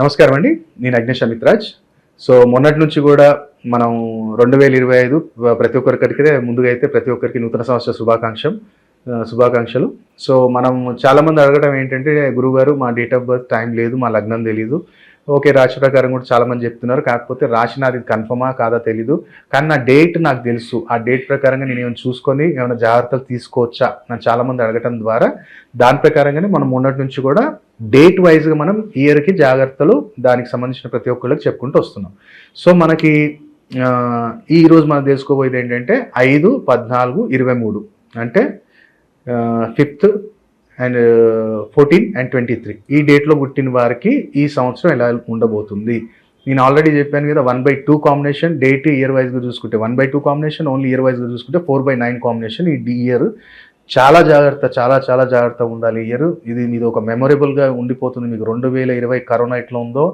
నమస్కారం అండి. నేను అగ్నేష్ అమిత్రాజ్ సో మొన్నటి నుంచి కూడా మనం రెండు వేల ఇరవై ఐదు ప్రతి ఒక్కరికి ముందుగా అయితే ప్రతి ఒక్కరికి నూతన సంవత్సర శుభాకాంక్షం శుభాకాంక్షలు. సో మనం చాలా మంది అడగడం ఏంటంటే గురువుగారు మా డేట్ ఆఫ్ బర్త్ టైం లేదు మా లగ్నం తెలీదు. ఓకే రాశి ప్రకారం కూడా చాలామంది చెప్తున్నారు. కాకపోతే రాశి నాది కన్ఫర్మా కాదా తెలీదు. కానీ నా డేట్ నాకు తెలుసు. ఆ డేట్ ప్రకారంగా నేను ఏమైనా చూసుకొని ఏమైనా జాగ్రత్తలు తీసుకోవచ్చా నన్ను చాలామంది అడగటం ద్వారా దాని ప్రకారంగానే మనం మొన్నటి నుంచి కూడా డేట్ వైజ్గా మనం ఇయర్కి జాగ్రత్తలు దానికి సంబంధించిన ప్రతి ఒక్కళ్ళకి చెప్పుకుంటూ వస్తున్నాం. సో మనకి ఈరోజు మనం తెలుసుకోబోయేది ఏంటంటే ఐదు పద్నాలుగు ఇరవై మూడు. అంటే fifth and fourteen and twenty three ఈ డేట్లో పుట్టిన వారికి ఈ సంవత్సరం ఎలా ఉండబోతుంది? నేను ఆల్రెడీ చెప్పాను కదా one by two combination date year వైజ్గా చూసుకుంటే one by two combination only year వైజ్గా చూసుకుంటే ఫోర్ బై నైన్ కాంబినేషన్ ఈ ఇయర్ చాలా జాగ్రత్త చాలా చాలా జాగ్రత్తగా ఉండాలి ఇయర్ ఇది మీద ఒక మెమొరబుల్గా ఉండిపోతుంది. మీకు రెండు వేల ఇరవై కరోనా ఎట్లా ఉందో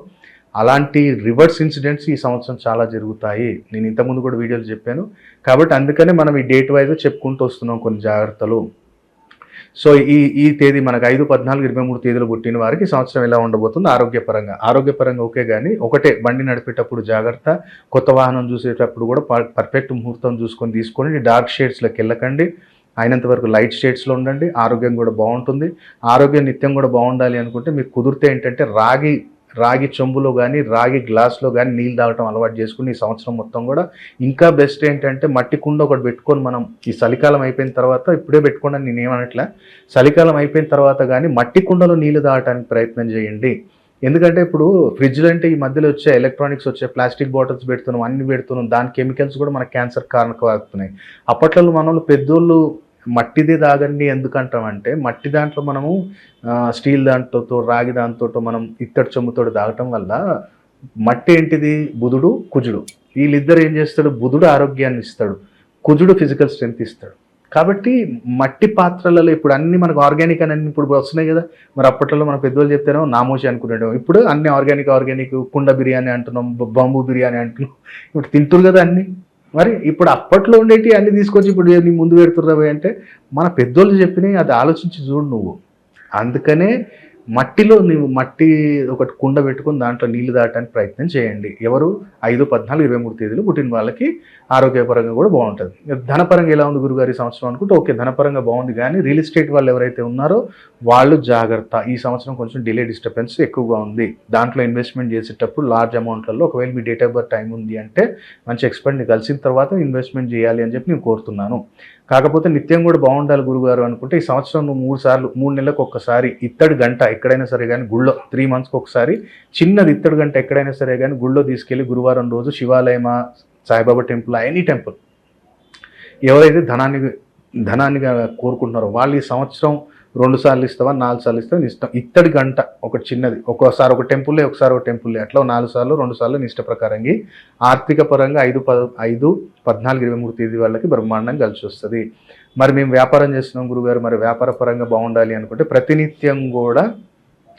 అలాంటి రివర్స్ ఇన్సిడెంట్స్ ఈ సంవత్సరం చాలా జరుగుతాయి. నేను ఇంతకుముందు కూడా వీడియోలు చెప్పాను. కాబట్టి అందుకనే మనం ఈ డేట్ వైజ్ చెప్పుకుంటూ వస్తున్నాం కొన్ని జాగ్రత్తలు. సో ఈ ఈ తేదీ మనకు ఐదు పద్నాలుగు ఇరవై మూడు తేదీలు పుట్టిన వారికి సంవత్సరం ఎలా ఉండబోతుంది ఆరోగ్యపరంగా. ఆరోగ్యపరంగా ఓకే కానీ ఒకటే బండి నడిపేటప్పుడు జాగ్రత్త కొత్త వాహనం చూసేటప్పుడు కూడా పర్ఫెక్ట్ ముహూర్తం చూసుకొని తీసుకొని డార్క్ షేడ్స్లోకి వెళ్ళకండి అయినంత వరకు లైట్ షేడ్స్లో ఉండండి ఆరోగ్యం కూడా బాగుంటుంది. ఆరోగ్యం నిత్యం కూడా బాగుండాలి అనుకుంటే మీకు కుదిరితే ఏంటంటే రాగి రాగి చెంబులో కానీ రాగి గ్లాస్లో కానీ నీళ్ళు తాగటం అలవాటు చేసుకుని ఈ సంవత్సరం మొత్తం కూడా ఇంకా బెస్ట్ ఏంటంటే మట్టి కుండ ఒకటి పెట్టుకొని మనం ఈ చలికాలం అయిపోయిన తర్వాత ఇప్పుడే పెట్టుకోండి నేను ఏమనట్లే చలికాలం అయిపోయిన తర్వాత కానీ మట్టి కుండలో నీళ్ళు తాగటానికి ప్రయత్నం చేయండి. ఎందుకంటే ఇప్పుడు ఫ్రిడ్జ్లు అంటే ఈ మధ్యలో వచ్చే ఎలక్ట్రానిక్స్ వచ్చే ప్లాస్టిక్ బాటిల్స్ పెడుతున్నాం అన్ని పెడుతున్నాం దాని కెమికల్స్ కూడా మన క్యాన్సర్ కారణమవుతున్నాయి అప్పట్లో మనలో పెద్దోళ్ళు మట్టిది తాగండి ఎందుకంటామంటే మట్టి దాంట్లో మనము స్టీల్ దాంట్లోతో రాగి దాంతో మనం ఇత్తడి చెమ్ముతో తాగటం వల్ల మట్టి ఏంటిది? బుధుడు కుజుడు. వీళ్ళిద్దరు ఏం చేస్తాడు? బుధుడు ఆరోగ్యాన్ని ఇస్తాడు. కుజుడు ఫిజికల్ స్ట్రెంత్ ఇస్తాడు. కాబట్టి మట్టి పాత్రలలో ఇప్పుడు అన్ని మనకు ఆర్గానిక్ అని ఇప్పుడు వస్తున్నాయి కదా. మరి అప్పట్లో మన పెద్దవాళ్ళు చెప్తారో నామోషి అనుకునేటం ఇప్పుడు అన్ని ఆర్గానిక్ ఆర్గానిక్ కుండ బిర్యానీ అంటున్నాం బాంబు బిర్యానీ అంటున్నాం. ఇప్పుడు తింటురు కదా అన్ని. మరి ఇప్పుడు అప్పట్లో ఉండేటి అన్ని తీసుకొచ్చి ఇప్పుడు నీ ముందు పెడుతున్నావు అంటే మన పెద్దోళ్ళు చెప్పినవి అది ఆలోచించి చూడు నువ్వు. అందుకనే మట్టిలో నువ్వు మట్టి ఒకటి కుండ పెట్టుకొని దాంట్లో నీళ్ళు దాటడానికి ప్రయత్నం చేయండి. ఎవరు? ఐదు పద్నాలుగు ఇరవై మూడు తేదీలు పుట్టిన వాళ్ళకి ఆరోగ్యపరంగా కూడా బాగుంటుంది. ధనపరంగా ఎలా ఉంది గురుగారి ఈ సంవత్సరం అనుకుంటే ఓకే ధనపరంగా బాగుంది కానీ రియల్ ఎస్టేట్ వాళ్ళు ఎవరైతే ఉన్నారో వాళ్ళు జాగ్రత్త. ఈ సంవత్సరం కొంచెం డిలే డిస్టర్బెన్స్ ఎక్కువగా ఉంది. దాంట్లో ఇన్వెస్ట్మెంట్ చేసేటప్పుడు లార్జ్ అమౌంట్లలో ఒకవేళ మీ డేట్ ఆఫ్ బర్త్ టైం ఉంది అంటే మంచి ఎక్స్పర్ట్ని కలిసిన తర్వాత ఇన్వెస్ట్మెంట్ చేయాలి అని చెప్పి నేను కోరుతున్నాను. కాకపోతే నిత్యం కూడా బాగుండాలి గురుగారు అనుకుంటే ఈ సంవత్సరం నువ్వు మూడు సార్లు మూడు నెలలకు ఒక్కసారి ఇత్తడి గంట ఎక్కడైనా సరే కానీ గుళ్ళో త్రీ మంత్స్కి ఒకసారి చిన్నది ఇత్తడి గంట ఎక్కడైనా సరే కానీ గుళ్ళో తీసుకెళ్ళి గురువారం రోజు శివాలయమా సాయిబాబా టెంపుల్ ఎనీ టెంపుల్. ఎవరైతే ధనాన్ని ధనాన్ని కోరుకుంటున్నారో వాళ్ళు ఈ సంవత్సరం రెండు సార్లు ఇస్తావా నాలుగు సార్లు ఇస్తావా ఇష్టం. ఇత్తడి గంట ఒకటి చిన్నది. ఒక్కోసారి ఒక టెంపుల్లే ఒకసారి ఒక టెంపుల్లే అట్లా నాలుగు సార్లు రెండు సార్లు ఇష్ట ప్రకారంగా ఆర్థిక పరంగా ఐదు పద ఐదు పద్నాలుగు ఇరవై మూడు తేదీ వాళ్ళకి బ్రహ్మాండం కలిసి వస్తుంది. మరి మేము వ్యాపారం చేస్తున్నాం గురుగారు మరి వ్యాపార పరంగా బాగుండాలి అనుకుంటే ప్రతినిత్యం కూడా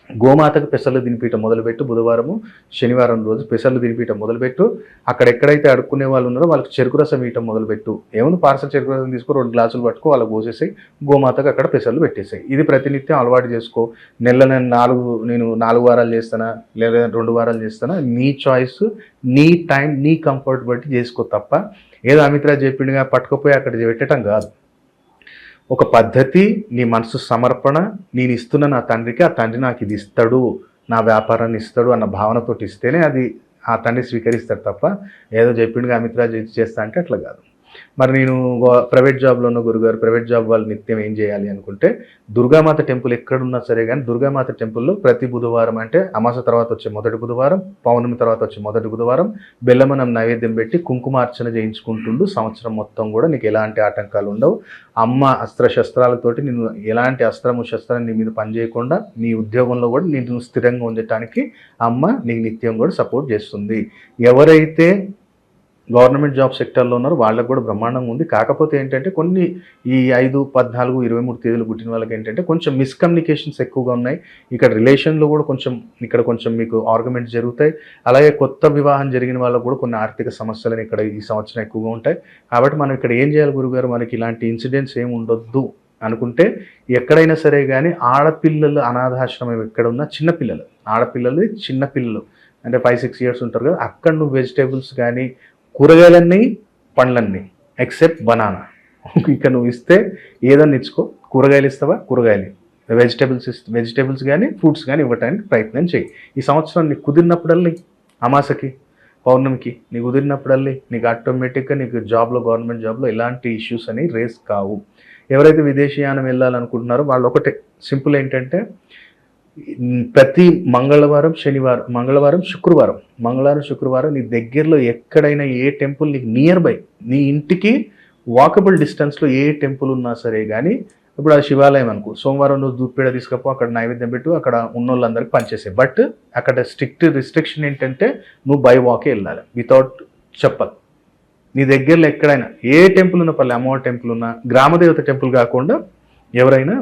గోమాతకు పెసలు తినిపీయటం మొదలుపెట్టు బుధవారము శనివారం రోజు పెసలు తినిపీయటం మొదలుపెట్టు. అక్కడ ఎక్కడైతే అడుక్కునే వాళ్ళు ఉన్నారో వాళ్ళకి చెరుకు రసం ఇవ్వటం మొదలుపెట్టు. ఏముంది? పార్సల్ చెరుకు రసం తీసుకొని రెండు గ్లాసులు పట్టుకో వాళ్ళకి పోసేసాయి గోమాతకు అక్కడ పెసలు పెట్టేసాయి. ఇది ప్రతినిత్యం అలవాటు చేసుకో. నెల నేను నాలుగు నేను నాలుగు వారాలు చేస్తానా? లేదా రెండు వారాలు చేస్తానా? నీ చాయిస్ నీ టైం నీ కంఫర్ట్ బట్టి చేసుకో తప్ప. ఏదో అమిత్రా చెప్పిండుగా పట్టుకుపోయి అక్కడ పెట్టడం కాదు. ఒక పద్ధతి నీ మనసు సమర్పణ నేను ఇస్తున్న నా తండ్రికి ఆ తండ్రి నాకు ఇది ఇస్తాడు నా వ్యాపారాన్ని ఇస్తాడు అన్న భావనతోటి ఇస్తేనే అది ఆ తండ్రి స్వీకరిస్తాడు తప్ప ఏదో చెప్పిండుగా అమిత్రాజ్ ఇది చేస్తా అంటే అట్లా కాదు. మరి నేను ప్రైవేట్ జాబ్లో ఉన్న గురుగారు ప్రైవేట్ జాబ్ వాళ్ళు నిత్యం ఏం చేయాలి అనుకుంటే దుర్గామాత టెంపుల్ ఎక్కడున్నా సరే కానీ దుర్గామాత టెంపుల్లో ప్రతి బుధవారం అంటే అమాస తర్వాత వచ్చే మొదటి బుధవారం పౌర్ణమి తర్వాత వచ్చే మొదటి బుధవారం బెల్లమనం నైవేద్యం పెట్టి కుంకుమార్చన చేయించుకుంటుండు. సంవత్సరం మొత్తం కూడా నీకు ఎలాంటి ఆటంకాలు ఉండవు. అమ్మ అస్త్ర శస్త్రాలతోటి నేను ఎలాంటి అస్త్రము శస్త్రాన్ని నీ మీద పనిచేయకుండా నీ ఉద్యోగంలో కూడా నేను స్థిరంగా ఉండటానికి అమ్మ నీకు నిత్యం కూడా సపోర్ట్ చేస్తుంది. ఎవరైతే గవర్నమెంట్ జాబ్ సెక్టర్లో ఉన్నారు వాళ్ళకు కూడా బ్రహ్మాండంగా ఉంది. కాకపోతే ఏంటంటే కొన్ని ఈ ఐదు పద్నాలుగు ఇరవై మూడు తేదీలు పుట్టిన వాళ్ళకి ఏంటంటే కొంచెం మిస్కమ్యూనికేషన్స్ ఎక్కువగా ఉన్నాయి. ఇక్కడ రిలేషన్లో కూడా కొంచెం ఇక్కడ కొంచెం మీకు ఆర్గ్యుమెంట్స్ జరుగుతాయి. అలాగే కొత్త వివాహం జరిగిన వాళ్ళకు కూడా కొన్ని ఆర్థిక సమస్యలు ఇక్కడ ఈ సంవత్సరం ఎక్కువగా ఉంటాయి. కాబట్టి మనం ఇక్కడ ఏం చేయాలి గురుగారు? మనకి ఇలాంటి ఇన్సిడెంట్స్ ఏమి ఉండొద్దు అనుకుంటే ఎక్కడైనా సరే కానీ ఆడపిల్లలు అనాథాశ్రమం ఎక్కడ ఉన్నా చిన్నపిల్లలు ఆడపిల్లలు చిన్నపిల్లలు అంటే ఫైవ్ సిక్స్ ఇయర్స్ ఉంటారు కదా అక్కడ నువ్వు వెజిటేబుల్స్ కానీ కూరగాయలన్నీ పండ్లన్నీ ఎక్సెప్ట్ బనానా ఇక నువ్వు ఇస్తే ఏదన్నా ఇచ్చుకో. కూరగాయలు ఇస్తావా? కూరగాయలు. వెజిటేబుల్స్ ఇస్తే వెజిటేబుల్స్ కానీ ఫ్రూట్స్ కానీ ఇవ్వటానికి ప్రయత్నం చేయి. ఈ సంవత్సరం నీకు కుదిరినప్పుడల్లి అమాసకి పౌర్ణమికి నీకు కుదిరినప్పుడల్లి నీకు ఆటోమేటిక్గా నీకు జాబ్లో గవర్నమెంట్ జాబ్లో ఎలాంటి ఇష్యూస్ అని రేస్ కావు. ఎవరైతే విదేశీయానం వెళ్ళాలనుకుంటున్నారో వాళ్ళు ఒకటే సింపుల్ ఏంటంటే ప్రతి మంగళవారం శనివారం మంగళవారం శుక్రవారం మంగళవారం శుక్రవారం నీ దగ్గరలో ఎక్కడైనా ఏ టెంపుల్ నీకు నియర్ బై నీ ఇంటికి వాకబుల్ డిస్టెన్స్లో ఏ టెంపుల్ ఉన్నా సరే కానీ ఇప్పుడు ఆ శివాలయం అనుకో సోమవారం రోజు దూపేడ తీసుకపో అక్కడ నైవేద్యం పెట్టు అక్కడ ఉన్న వాళ్ళందరికీ పనిచేసే. బట్ అక్కడ స్ట్రిక్ట్ రిస్ట్రిక్షన్ ఏంటంటే నువ్వు బై వాకే వెళ్ళాలి వితౌట్ చెప్పల్. నీ దగ్గరలో ఎక్కడైనా ఏ టెంపుల్ ఉన్న పర్లేదు అమ్మవారి టెంపుల్ ఉన్నా గ్రామదేవత టెంపుల్ కాకుండా ఎవరైనా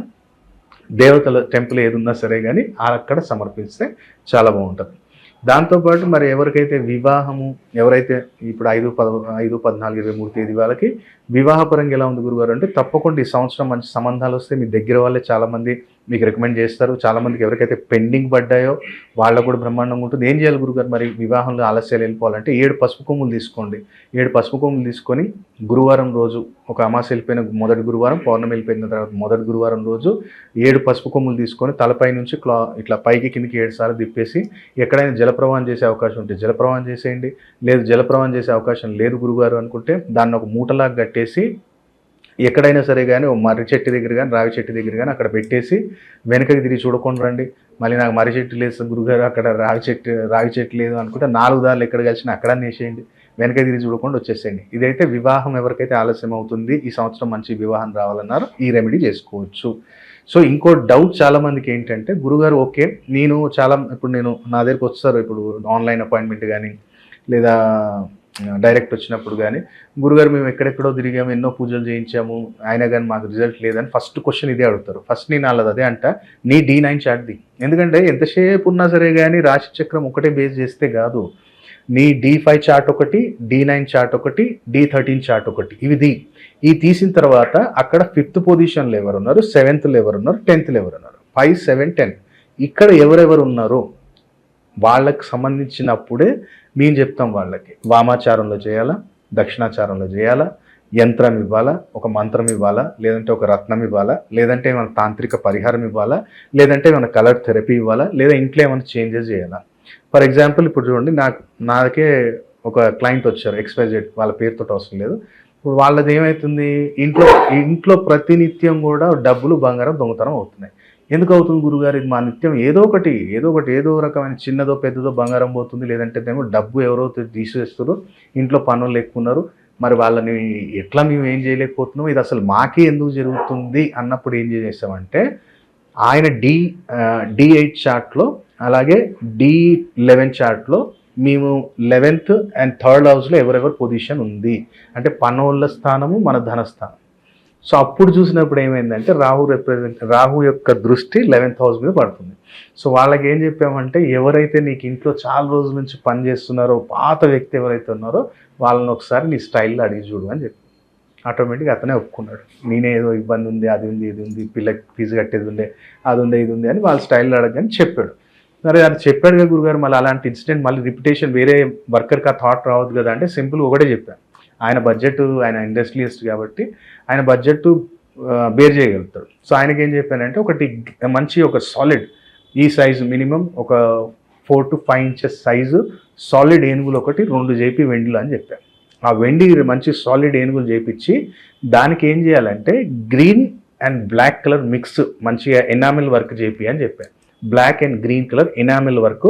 దేవతల టెంపుల్ ఏది ఉన్నా సరే కానీ అక్కడ సమర్పిస్తే చాలా బాగుంటుంది. దాంతోపాటు మరి ఎవరికైతే వివాహము ఎవరైతే ఇప్పుడు ఐదు పద ఐదు పద్నాలుగు ఇరవై మూడు తేదీ వాళ్ళకి వివాహపరంగా ఎలా ఉంది గురుగారు అంటే తప్పకుండా ఈ సంవత్సరం మంచి సంబంధాలు వస్తే మీ దగ్గర వాళ్ళే చాలామంది మీకు రికమెండ్ చేస్తారు. చాలామందికి ఎవరికైతే పెండింగ్ పడ్డాయో వాళ్ళకు కూడా బ్రహ్మాండంగా ఉంటుంది. ఏం చేయాలి గురుగారు? మరి వివాహంలో ఆలస్యాలు వెళ్ళిపోవాలంటే ఏడు పసుపు కొమ్ములు తీసుకోండి. ఏడు పసుపు కొమ్ములు తీసుకొని గురువారం రోజు ఒక అమాస వెళ్ళిపోయిన మొదటి గురువారం పౌర్ణమి వెళ్ళిపోయిన తర్వాత మొదటి గురువారం రోజు ఏడు పసుపు కొమ్ములు తీసుకొని తలపై నుంచి క్లా ఇట్లా పైకి కిందికి ఏడు సార్లు తిప్పేసి ఎక్కడైనా జలప్రవాహం చేసే అవకాశం ఉంటే జలప్రవాహం చేసేయండి. లేదు జలప్రవాహం చేసే అవకాశం లేదు గురుగారు అనుకుంటే దాన్ని ఒక మూటలాగా కట్టేసి ఎక్కడైనా సరే కానీ ఓ మర్రి చెట్టు దగ్గర కానీ రావి చెట్టు దగ్గర కానీ అక్కడ పెట్టేసి వెనకకి తిరిగి చూడకుండా రండి. మళ్ళీ నాకు మర్రి చెట్టు లేదు గురుగారు అక్కడ రావి చెట్టు రావి చెట్టు లేదు అనుకుంటే నాలుగు దారులు ఎక్కడ కలిసినా అక్కడ వేసేయండి వెనక తిరిగి చూడకుండా వచ్చేసేయండి. ఇదైతే వివాహం ఎవరికైతే ఆలస్యం అవుతుంది ఈ సంవత్సరం మంచి వివాహం రావాలన్నారో ఈ రెమెడీ చేసుకోవచ్చు. సో ఇంకో డౌట్ చాలా మందికి ఏంటంటే గురుగారు ఓకే నేను చాలా ఇప్పుడు నేను నా దగ్గరికి వస్తారు ఇప్పుడు ఆన్లైన్ అపాయింట్మెంట్ కానీ లేదా డైరెక్ట్ వచ్చినప్పుడు కానీ గురుగారు మేము ఎక్కడెక్కడో తిరిగాము ఎన్నో పూజలు చేయించాము ఆయన కానీ మాకు రిజల్ట్ లేదని ఫస్ట్ క్వశ్చన్ ఇదే అడుగుతారు. ఫస్ట్ నేను వాళ్ళది అదే అంట నీ డీ నైన్ చాట్ది ఎందుకంటే ఎంతసేపు ఉన్నా సరే కానీ రాశి చక్రం ఒకటే బేస్ చేస్తే కాదు. నీ డి ఫైవ్ చార్ట్ ఒకటి డి నైన్ చార్ట్ ఒకటి డి థర్టీన్ చార్ట్ ఒకటి ఇవి ది. ఈ తీసిన తర్వాత అక్కడ ఫిఫ్త్ పొజిషన్లో ఎవరు ఉన్నారు సెవెంత్లో ఎవరు ఉన్నారు టెన్త్లో ఎవరు ఉన్నారు ఫైవ్ సెవెన్ టెన్ ఇక్కడ ఎవరెవరు ఉన్నారో? వాళ్ళకి సంబంధించినప్పుడే మేము చెప్తాం వాళ్ళకి. వామాచారంలో చేయాలా? దక్షిణాచారంలో చేయాలా? యంత్రం ఇవ్వాలా? ఒక మంత్రం ఇవ్వాలా? లేదంటే ఒక రత్నం ఇవ్వాలా? లేదంటే ఏమైనా తాంత్రిక పరిహారం ఇవ్వాలా? లేదంటే ఏమైనా కలర్ థెరపీ ఇవ్వాలా? లేదా ఇంట్లో ఏమైనా చేంజెస్ చేయాలా? ఫర్ ఎగ్జాంపుల్ ఇప్పుడు చూడండి నాకు నాకే ఒక క్లయింట్ వచ్చారు ఎక్స్పైజెడ్ వాళ్ళ పేరుతో అవసరం లేదు. ఇప్పుడు వాళ్ళది ఏమవుతుంది ఇంట్లో ఇంట్లో ప్రతినిత్యం కూడా డబ్బులు బంగారం దొంగతనం అవుతున్నాయి. ఎందుకు అవుతుంది గురుగారు? ఇది మా నిత్యం ఏదో ఒకటి ఏదో ఒకటి ఏదో రకమైన చిన్నదో పెద్దదో బంగారం పోతుంది. లేదంటే ఏమో డబ్బు ఎవరో తీసేస్తారు ఇంట్లో పనులు లేకున్నారు. మరి వాళ్ళని ఎట్లా మేము ఏం చేయలేకపోతున్నాం ఇది అసలు మాకే ఎందుకు జరుగుతుంది అన్నప్పుడు ఏం చేసామంటే ఆయన డి డి ఎయిట్ చార్ట్లో అలాగే డి లెవెన్ చార్ట్లో మేము లెవెన్త్ అండ్ థర్డ్ హౌస్లో ఎవరెవరు పొజిషన్ ఉంది. అంటే పనోళ్ళ స్థానము మన ధనస్థానం సో అప్పుడు చూసినప్పుడు ఏమైందంటే రాహు రిప్రజెంట్ రాహు యొక్క దృష్టి లెవెన్త్ హౌస్ మీద పడుతుంది. సో వాళ్ళకి ఏం చెప్పామంటే ఎవరైతే నీకు ఇంట్లో చాలా రోజుల నుంచి పని చేస్తున్నారో పాత వ్యక్తి ఎవరైతే ఉన్నారో వాళ్ళని ఒకసారి నీ స్టైల్లో అడిగి చూడు అని చెప్పి ఆటోమేటిక్గా అతనే ఒప్పుకున్నాడు. నేనే ఏదో ఇబ్బంది ఉంది అది ఉంది ఇది ఉంది పిల్లకి ఫీజు కట్టేది ఉండే అది ఉంది ఇది ఉంది అని వాళ్ళ స్టైల్లో అడగని చెప్పాడు. సరే అది చెప్పాడు కదా గురుగారు మళ్ళీ అలాంటి ఇన్సిడెంట్ మళ్ళీ రిపిటేషన్ వేరే వర్కర్కి ఆ థాట్ రావద్దు కదా అంటే సింపుల్ ఒకటే చెప్పాను. ఆయన బడ్జెట్ ఆయన ఇండస్ట్రియలిస్ట్ కాబట్టి ఆయన బడ్జెట్ బేర్ చేయగలుగుతాడు. సో ఆయనకి ఏం చెప్పానంటే ఒకటి మంచి ఒక సాలిడ్ ఈ సైజు మినిమం ఒక four to five inches size solid ఏనుగులు ఒకటి రెండు జేపీ వెండిలు అని చెప్పాను. ఆ వెండి మంచి సాలిడ్ ఏనుగులు చేపించి దానికి ఏం చేయాలంటే green and black colour mix మంచిగా ఎనామిల్ వర్క్ చేపి అని చెప్పాను. Black and green colour enamel work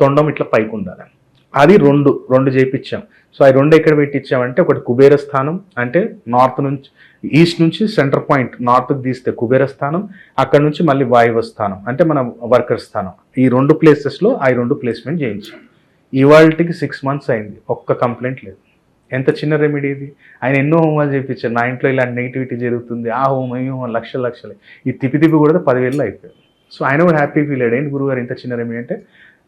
తొండం ఇట్లా పైకి ఉండాలి అది రెండు రెండు చేయించాం సో ఆ రెండు ఎక్కడ పెట్టించామంటే ఒకటి కుబేర స్థానం అంటే నార్త్ నుంచి ఈస్ట్ నుంచి సెంటర్ పాయింట్ నార్త్కి తీస్తే కుబేర స్థానం అక్కడ నుంచి మళ్ళీ వాయువ స్థానం అంటే మన వర్కర్ స్థానం. ఈ రెండు ప్లేసెస్లో ఆ రెండు ప్లేస్మెంట్ చేయించాం. ఇవాళకి సిక్స్ మంత్స్ అయింది ఒక్క కంప్లైంట్ లేదు. ఎంత చిన్న రెమెడీ ఇది? ఆయన ఎన్నో హోమాలు చేయించారు. నా ఇంట్లో ఇలాంటి నెగిటివిటీ జరుగుతుంది ఆ హోమం ఈ హోమం లక్షలు లక్షలు. ఈ తిప్పి తిప్పి కూడా పదివేలు అయిపోయాయి సో ఆయన కూడా హ్యాపీ ఫీల్ అయ్యాడు. ఏంటి గురుగారు ఇంత చిన్న రెమెడీ అంటే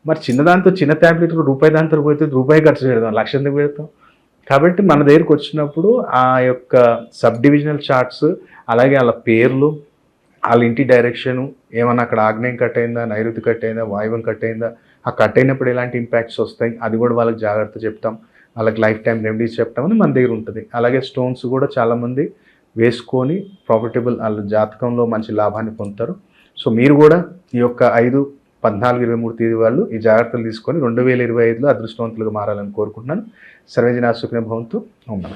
మరి చిన్నదాంతో చిన్న ట్యాబ్లెట్ రూపాయి దాంతో పోతే రూపాయి ఖర్చు పెడతాం లక్ష ఎందుకు పెడతాం? కాబట్టి మన దగ్గరికి వచ్చినప్పుడు ఆ యొక్క సబ్ డివిజనల్ చార్ట్స్ అలాగే వాళ్ళ పేర్లు వాళ్ళ ఇంటి డైరెక్షను ఏమన్నా అక్కడ ఆగ్నేయం కట్ అయిందా నైరుతి కట్ అయిందా వాయువం కట్ అయిందా ఆ కట్ అయినప్పుడు ఎలాంటి ఇంపాక్ట్స్ వస్తాయి అది కూడా వాళ్ళకి జాగ్రత్త చెప్తాం. వాళ్ళకి లైఫ్ టైం రెమెడీస్ చెప్తామని మన దగ్గర ఉంటుంది. అలాగే స్టోన్స్ కూడా చాలామంది వేసుకొని ప్రాఫిటబుల్ వాళ్ళ జాతకంలో మంచి లాభాన్ని పొందుతారు. సో మీరు కూడా ఈ యొక్క ఐదు పద్నాలుగు ఇరవై మూడు తేదీ వాళ్ళు ఈ జాగ్రత్తలు తీసుకొని రెండు వేల ఇరవై ఐదులో అదృష్టవంతులుగా మారాలని కోరుకుంటున్నాను. సర్వేజన భవంతు. ఓం నమ